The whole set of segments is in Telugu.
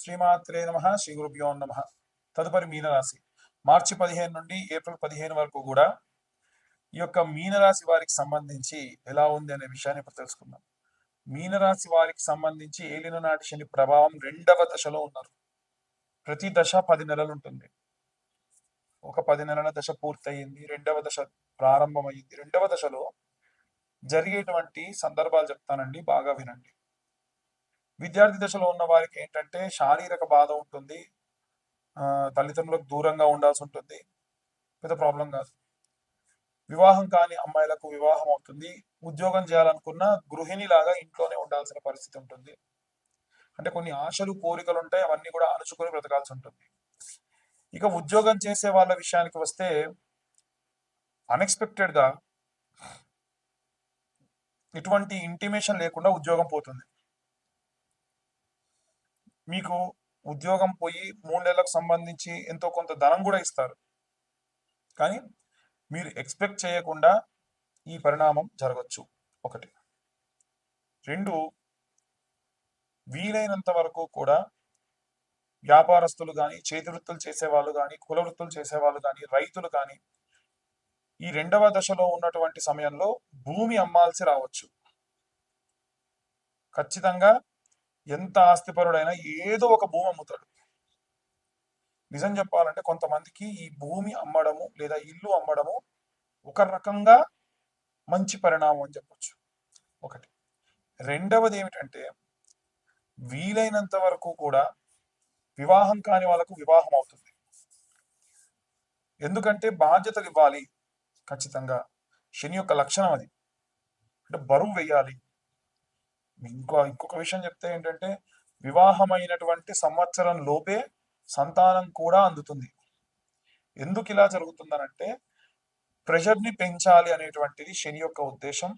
శ్రీమాత్రే నమ శ్రీ గురుభ్యో నమ. తదుపరి మీనరాశి. మార్చి పదిహేను నుండి ఏప్రిల్ పదిహేను వరకు కూడా ఈ యొక్క మీనరాశి వారికి సంబంధించి ఎలా ఉంది అనే విషయాన్ని ఇప్పుడు తెలుసుకుందాం. మీనరాశి వారికి సంబంధించి ఏలిన నాటి శని ప్రభావం రెండవ దశలో ఉన్నారు. ప్రతి దశ పది నెలలు ఉంటుంది. ఒక పది నెలల దశ పూర్తయింది రెండవ దశ ప్రారంభమైంది రెండవ దశలో జరిగేటువంటి సందర్భాలు చెప్తానండి బాగా వినండి. విద్యార్థి దశలో ఉన్న వారికి ఏంటంటే శారీరక బాధ ఉంటుంది. ఆ, తల్లిదండ్రులకు దూరంగా ఉండాల్సి ఉంటుంది. పెద్ద ప్రాబ్లం కాదు. వివాహం కాని అమ్మాయిలకు వివాహం అవుతుంది. ఉద్యోగం చేయాలనుకున్న గృహిణి లాగా ఇంట్లోనే ఉండాల్సిన పరిస్థితి ఉంటుంది. అంటే కొన్ని ఆశలు కోరికలు ఉంటాయి. అవన్నీ కూడా అణుచుకొని బ్రతకాల్సి ఉంటుంది. ఇక ఉద్యోగం చేసే వాళ్ళ విషయానికి వస్తే అన్ఎక్స్పెక్టెడ్గా ఎటువంటి ఇంటిమేషన్ లేకుండా ఉద్యోగం పోతుంది. మీకు ఉద్యోగం పోయి మూడు నెలలకు సంబంధించి ఎంతో కొంత ధనం కూడా ఇస్తారు. కానీ మీరు ఎక్స్పెక్ట్ చేయకుండా ఈ పరిణామం జరగచ్చు. ఒకటి. రెండు. వీలైనంత వరకు కూడా వ్యాపారస్తులు కానీ చేతి వృత్తులు చేసేవాళ్ళు కానీ కుల వృత్తులు చేసేవాళ్ళు కానీ రైతులు కానీ ఈ రెండవ దశలో ఉన్నటువంటి సమయంలో భూమి అమ్మాల్సి రావచ్చు. ఖచ్చితంగా ఎంత ఆస్తిపరుడైనా ఏదో ఒక భూమి అమ్ముతాడు. నిజం చెప్పాలంటే కొంతమందికి ఈ భూమి అమ్మడము లేదా ఇల్లు అమ్మడము ఒక రకంగా మంచి పరిణామం అని చెప్పొచ్చు. ఒకటి. రెండవది ఏమిటంటే వీలైనంత వరకు కూడా వివాహం కాని వాళ్ళకు వివాహం అవుతుంది. ఎందుకంటే బాధ్యతలు ఇవ్వాలి ఖచ్చితంగా. శని యొక్క లక్షణం అది. అంటే బరువు వేయాలి. ఇంకో ఇంకొక విషయం చెప్తే ఏంటంటే వివాహమైనటువంటి సంవత్సరం లోపే సంతానం కూడా అందుతుంది. ఎందుకు ఇలా జరుగుతుందనంటే ప్రెషర్ని పెంచాలి అనేటువంటిది శని యొక్క ఉద్దేశం.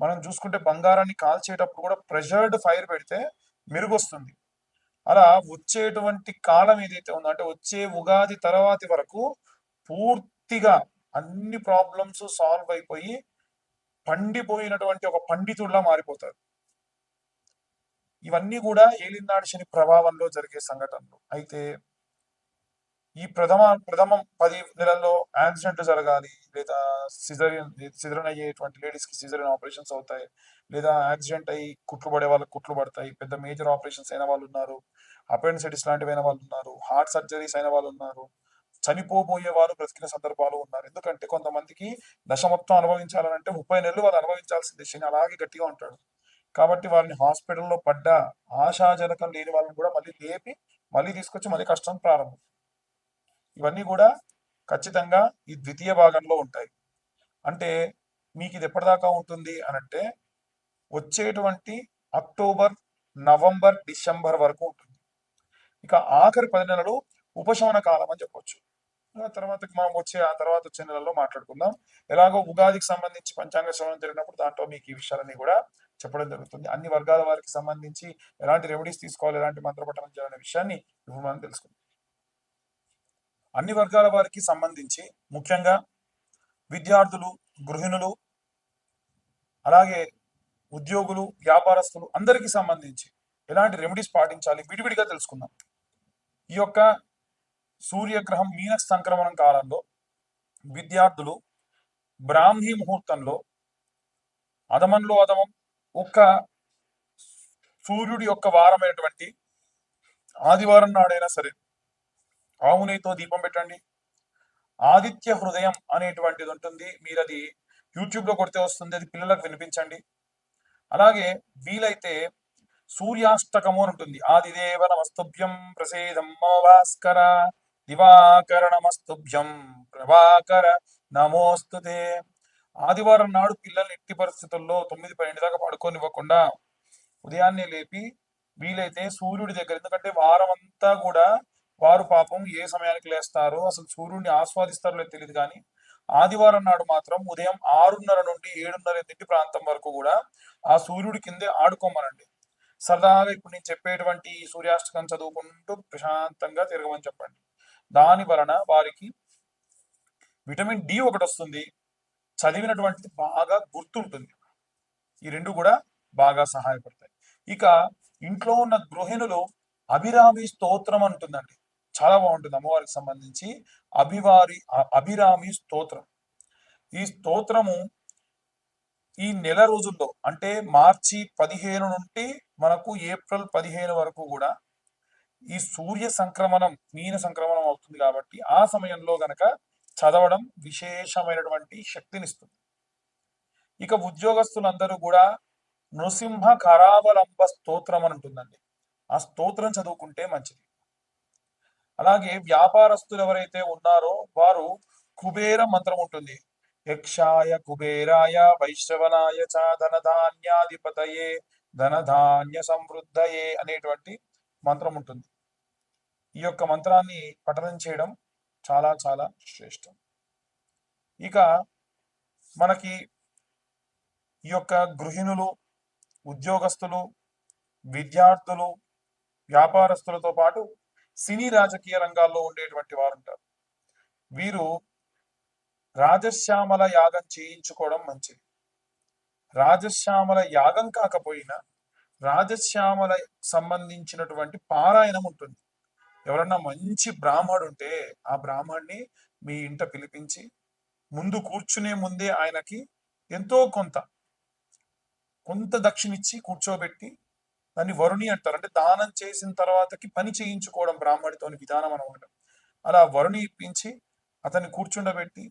మనం చూసుకుంటే బంగారాన్ని కాల్చేటప్పుడు కూడా ప్రెషర్డ్ ఫైర్ పెడితే మెరుగొస్తుంది. అలా వచ్చేటువంటి కాలం ఏదైతే ఉందో అంటే వచ్చే ఉగాది తర్వాతి వరకు పూర్తిగా అన్ని ప్రాబ్లమ్స్ సాల్వ్ అయిపోయి పండిపోయినటువంటి ఒక పండితుడిలా మారిపోతారు. ఇవన్నీ కూడా ఏలినాడు శని ప్రభావంలో జరిగే సంఘటనలు. అయితే ఈ ప్రథమ ప్రథమం పది నెలల్లో యాక్సిడెంట్ జరగాలి లేదా సిజరియన్ సిజరన్ అయ్యేటువంటి లేడీస్కి సిజరియన్ ఆపరేషన్స్ అవుతాయి లేదా యాక్సిడెంట్ అయ్యి కుట్లు పడే వాళ్ళకి కుట్లు పడతాయి పెద్ద మేజర్ ఆపరేషన్స్ అయిన వాళ్ళు ఉన్నారు అపెండిసైటిస్ లాంటివి అయిన వాళ్ళు ఉన్నారు హార్ట్ సర్జరీస్ అయిన వాళ్ళు ఉన్నారు చనిపోబోయే వారు బ్రతికిన సందర్భాలు ఉన్నారు. ఎందుకంటే కొంతమందికి దశ మొత్తం అనుభవించాలంటే ముప్పై నెలలు వాళ్ళు అనుభవించాల్సిందే. శని అలాగే గట్టిగా ఉంటాడు. కాబట్టి వారిని హాస్పిటల్లో పడ్డ ఆశాజనకం లేని వాళ్ళని కూడా మళ్ళీ లేపి మళ్ళీ తీసుకొచ్చి మళ్ళీ కష్టం ప్రారంభం. ఇవన్నీ కూడా ఖచ్చితంగా ఈ ద్వితీయ భాగంలో ఉంటాయి. అంటే మీకు ఇది ఎప్పటిదాకా ఉంటుంది అని అంటే వచ్చేటువంటి అక్టోబర్ నవంబర్ డిసెంబర్ వరకు ఉంటుంది. ఇక ఆఖరి పది నెలలు ఉపశమన కాలం అని చెప్పొచ్చు. తర్వాత మనం వచ్చే ఆ తర్వాత వచ్చే నెలలో మాట్లాడుకుందాం. ఎలాగో ఉగాదికి సంబంధించి పంచాంగ శ్రవణం జరిగినప్పుడు దాంట్లో మీకు ఈ విషయాలన్నీ కూడా చెప్పడం జరుగుతుంది. అన్ని వర్గాల వారికి సంబంధించి ఎలాంటి రెమెడీస్ తీసుకోవాలి ఎలాంటి మంత్రపట్టణం చేయాలనే విషయాన్ని ఇప్పుడు మనం తెలుసుకుందాం. అన్ని వర్గాల వారికి సంబంధించి ముఖ్యంగా విద్యార్థులు గృహిణులు అలాగే ఉద్యోగులు వ్యాపారస్తులు అందరికీ సంబంధించి ఎలాంటి రెమెడీస్ పాటించాలి విడివిడిగా తెలుసుకుందాం. ఈ యొక్క సూర్యగ్రహం మీన సంక్రమణం కాలంలో విద్యార్థులు బ్రాహ్మీ ముహూర్తంలో అదమంలో అదమం ఒక్క సూర్యుడి యొక్క వారమైనటువంటి ఆదివారం నాడైనా సరే ఆవు దీపం పెట్టండి. ఆదిత్య హృదయం అనేటువంటిది ఉంటుంది. మీరు అది యూట్యూబ్లో కొడితే వస్తుంది. అది పిల్లలకు వినిపించండి. అలాగే వీలైతే సూర్యాష్టకము అని ఉంటుంది. ఆదిదేవ నమస్తుభ్యం ప్రసేదం భాస్కర దివాకర నమస్తుభ్యం ప్రభాకర నమోస్తుతే ఆదివారం నాడు పిల్లల్ని ఎట్టి పరిస్థితుల్లో తొమ్మిది పన్నెండు దాకా పడుకోనివ్వకుండా ఉదయాన్నే లేపి వీలైతే సూర్యుడి దగ్గర ఎందుకంటే వారం అంతా కూడా వారు పాపం ఏ సమయానికి లేస్తారో అసలు సూర్యుడిని ఆస్వాదిస్తారో తెలియదు కానీ ఆదివారం నాడు మాత్రం ఉదయం ఆరున్నర నుండి ఏడున్నర ఎనిమిది ప్రాంతం వరకు కూడా ఆ సూర్యుడి కిందే ఆడుకోమనండి. సరదాగా ఇప్పుడు నేను చెప్పేటువంటి సూర్యాష్టకం చదువుకుంటూ ప్రశాంతంగా తిరగమని చెప్పండి. దాని వలన వారికి విటమిన్ డి ఒకటి వస్తుంది. చదివినటువంటిది బాగా గుర్తుంటుంది. ఈ రెండు కూడా బాగా సహాయపడతాయి. ఇక ఇంట్లో ఉన్న గృహిణులు అభిరామి స్తోత్రం అంటుందండి. చాలా బాగుంటుంది అమ్మవారికి సంబంధించి. అభివారి అభిరామి స్తోత్రం. ఈ స్తోత్రము ఈ నెల రోజుల్లో అంటే మార్చి పదిహేను నుండి మనకు ఏప్రిల్ పదిహేను వరకు కూడా ఈ సూర్య సంక్రమణం మీన సంక్రమణం అవుతుంది కాబట్టి ఆ సమయంలో గనక చదవడం విశేషమైనటువంటి శక్తినిస్తుంది. ఇక ఉద్యోగస్తులందరూ కూడా నృసింహ కరావలంబ స్తోత్రం అని ఉంటుందండి. ఆ స్తోత్రం చదువుకుంటే మంచిది. అలాగే వ్యాపారస్తులు ఎవరైతే ఉన్నారో వారు కుబేర మంత్రం ఉంటుంది. యక్షాయ కుబేరాయ వైశ్రవనాయ చ ధనధాన్యాధిపతయే ధనధాన్య సమృద్ధయే అనేటువంటి మంత్రం ఉంటుంది. ఈ యొక్క మంత్రాన్ని పఠనం చేయడం చాలా చాలా శ్రేష్టం. ఇక మనకి ఈ యొక్క గృహిణులు ఉద్యోగస్తులు విద్యార్థులు వ్యాపారస్తులతో పాటు సినీ రాజకీయ రంగాల్లో ఉండేటువంటి వారు ఉంటారు వీరు రాజశ్యామల యాగం చేయించుకోవడం మంచిది. రాజశ్యామల యాగం కాకపోయినా రాజశ్యామల సంబంధించినటువంటి పారాయణం ఉంటుంది. ఎవరన్నా మంచి బ్రాహ్మడు ఉంటే ఆ బ్రాహ్మణ్ణి మీ ఇంట పిలిపించి ముందు కూర్చునే ముందే ఆయనకి ఎంతో కొంత కొంత దక్షిణిచ్చి కూర్చోబెట్టి దాన్ని వరుణి అంటారు. అంటే దానం చేసిన తర్వాతకి పని చేయించుకోవడం బ్రాహ్మడితోని విధానం అనమాట అలా వరుణి ఇప్పించి అతన్ని కూర్చుండబెట్టి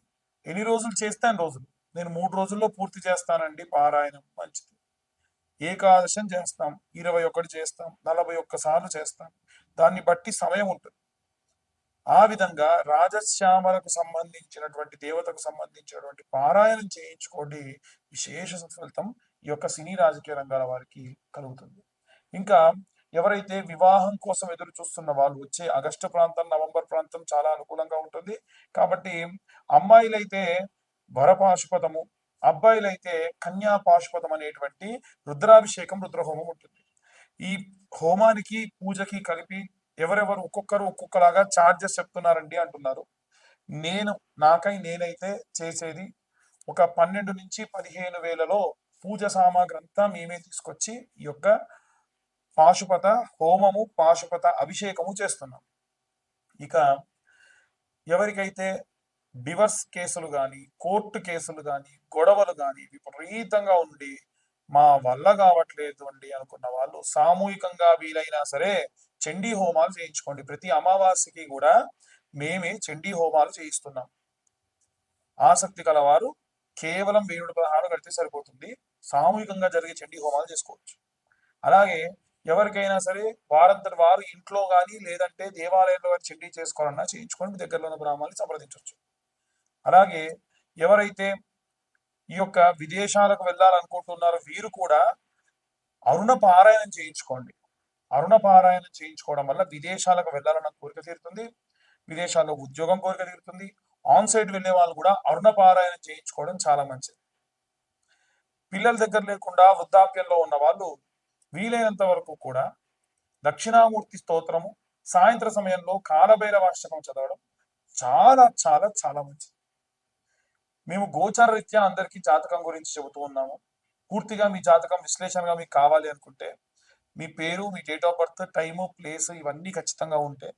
ఎన్ని రోజులు చేస్తాను రోజులు? నేను మూడు రోజుల్లో పూర్తి చేస్తానండి పారాయణం మంచిది. ఏకాదశం చేస్తాం ఇరవై ఒకటి చేస్తాం నలభై ఒక్క సార్లు చేస్తాం. దాన్ని బట్టి సమయం ఉంటుంది. ఆ విధంగా రాజశ్యామలకు సంబంధించినటువంటి దేవతకు సంబంధించినటువంటి పారాయణం చేయించుకోండి విశేష ఫలితం ఈ యొక్క సినీ రాజకీయ రంగాల వారికి కలుగుతుంది. ఇంకా ఎవరైతే వివాహం కోసం ఎదురు చూస్తున్న వాళ్ళు వచ్చే ఆగస్టు ప్రాంతం నవంబర్ ప్రాంతం చాలా అనుకూలంగా ఉంటుంది. కాబట్టి అమ్మాయిలైతే వరపాశుపతము అబ్బాయిలైతే కన్యా పాశుపతం అనేటువంటి రుద్రాభిషేకం రుద్రహోమం ఉంటుంది. ఈ హోమానికి పూజకి కలిపి ఎవరెవరు ఒక్కొక్కరు ఒక్కొక్కలాగా ఛార్జెస్ చెప్తున్నారండి అంటున్నారు. నేను నాకై నేనైతే చేసేది ఒక పన్నెండు నుంచి పదిహేను వేలలో పూజ సామాగ్రి అంతా మేమే తీసుకొచ్చి ఈ యొక్క పాశుపత హోమము పాశుపత అభిషేకము చేస్తున్నాం. ఇక ఎవరికైతే డివర్స్ కేసులు కానీ కోర్టు కేసులు కానీ గొడవలు కానీ విపరీతంగా ఉండి మా వల్ల కావట్లేదు అండి అనుకున్న వాళ్ళు. సామూహికంగా వీలైనా సరే చండీ హోమాలు చేయించుకోండి. ప్రతి అమావాస్యకి కూడా మేమే చండీ హోమాలు చేయిస్తున్నాం. ఆసక్తి కలవారు కేవలం వెయ్యి పదహారు కడితే సరిపోతుంది. సామూహికంగా జరిగే చండీ హోమాలు చేసుకోవచ్చు. అలాగే ఎవరికైనా సరే వారంతటి వారు ఇంట్లో కానీ లేదంటే దేవాలయంలో వారు చండీ చేసుకోవాలన్నా చేయించుకొని మీ దగ్గరలో ఉన్న బ్రాహ్మణుని సంప్రదించవచ్చు. అలాగే ఎవరైతే ఈ యొక్క విదేశాలకు వెళ్ళాలనుకుంటున్నారు వీరు కూడా అరుణ పారాయణం చేయించుకోండి. అరుణ పారాయణం చేయించుకోవడం వల్ల విదేశాలకు వెళ్ళాలన్న కోరిక తీరుతుంది. విదేశాల్లో ఉద్యోగం కోరిక తీరుతుంది. ఆన్ సైడ్ వెళ్ళే వాళ్ళు కూడా అరుణ పారాయణం చేయించుకోవడం చాలా మంచిది. పిల్లల దగ్గర లేకుండా వృద్ధాప్యంలో ఉన్న వాళ్ళు వీలైనంత వరకు కూడా దక్షిణామూర్తి స్తోత్రము సాయంత్ర సమయంలో కాలభైరవాష్టకం చదవడం చాలా చాలా చాలా మంచిది. మేము గోచార రీత్యా అందరికీ జాతకం గురించి చెబుతూ ఉన్నాము. పూర్తిగా మీ జాతకం విశ్లేషణగా మీకు కావాలి అనుకుంటే మీ పేరు మీ date of birth time place ఇవన్నీ ఖచ్చితంగా ఉంటే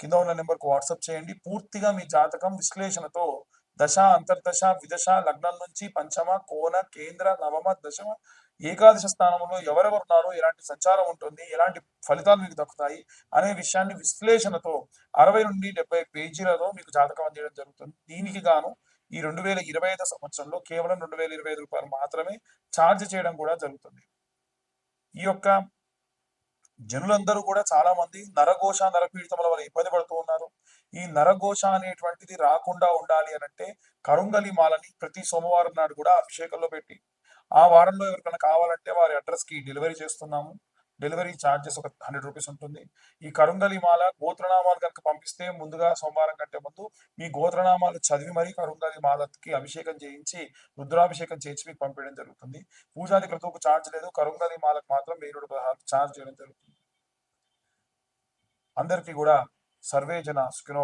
కింద ఉన్న నెంబర్కు వాట్సాప్ చేయండి. పూర్తిగా మీ జాతకం విశ్లేషణతో దశ అంతర్దశ విదశ లగ్నం నుంచి పంచమ కోన కేంద్ర నవమ దశమ ఏకాదశ స్థానంలో ఎవరెవరు ఉన్నారో ఎలాంటి సంచారం ఉంటుంది ఎలాంటి ఫలితాలు మీకు దక్కుతాయి అనే విషయాన్ని విశ్లేషణతో అరవై నుండి డెబ్బై పేజీలలో మీకు జాతకం అందించడం జరుగుతుంది. దీనికి గాను ఈ రెండు వేల ఇరవై ఐదు సంవత్సరంలో కేవలం రెండు వేల ఇరవై ఐదు రూపాయలు మాత్రమే ఛార్జ్ చేయడం కూడా జరుగుతుంది. ఈ యొక్క జనులందరూ కూడా చాలా మంది నరఘోష నరపీడితముల వల్ల ఇబ్బంది పడుతూ ఉన్నారు. ఈ నరఘోష అనేటువంటిది రాకుండా ఉండాలి అని అంటే కరుంగలి మాలని ప్రతి సోమవారం నాడు కూడా అభిషేకంలో పెట్టి ఆ వారంలో ఎవరికైనా కావాలంటే వారి అడ్రస్కి డెలివరీ చేస్తున్నాము. డెలివరీ ఛార్జెస్ ఒక హండ్రెడ్ రూపీస్ ఉంటుంది. ఈ కరుంగలి మాల గోత్రనామాలు కనుక పంపిస్తే ముందుగా సోమవారం కంటే ముందు మీ గోత్రనామాలు చదివి మరీ కరుంగలి మాలకి అభిషేకం చేయించి రుద్రాభిషేకం చేయించి మీకు పంపించడం జరుగుతుంది. పూజాది క్రతువుకు ఛార్జ్ లేదు. కరుంగలి మాలకు మాత్రం వెయ్యి పదహారు ఛార్జ్ చేయడం జరుగుతుంది. అందరికీ కూడా సర్వే జన సుఖినో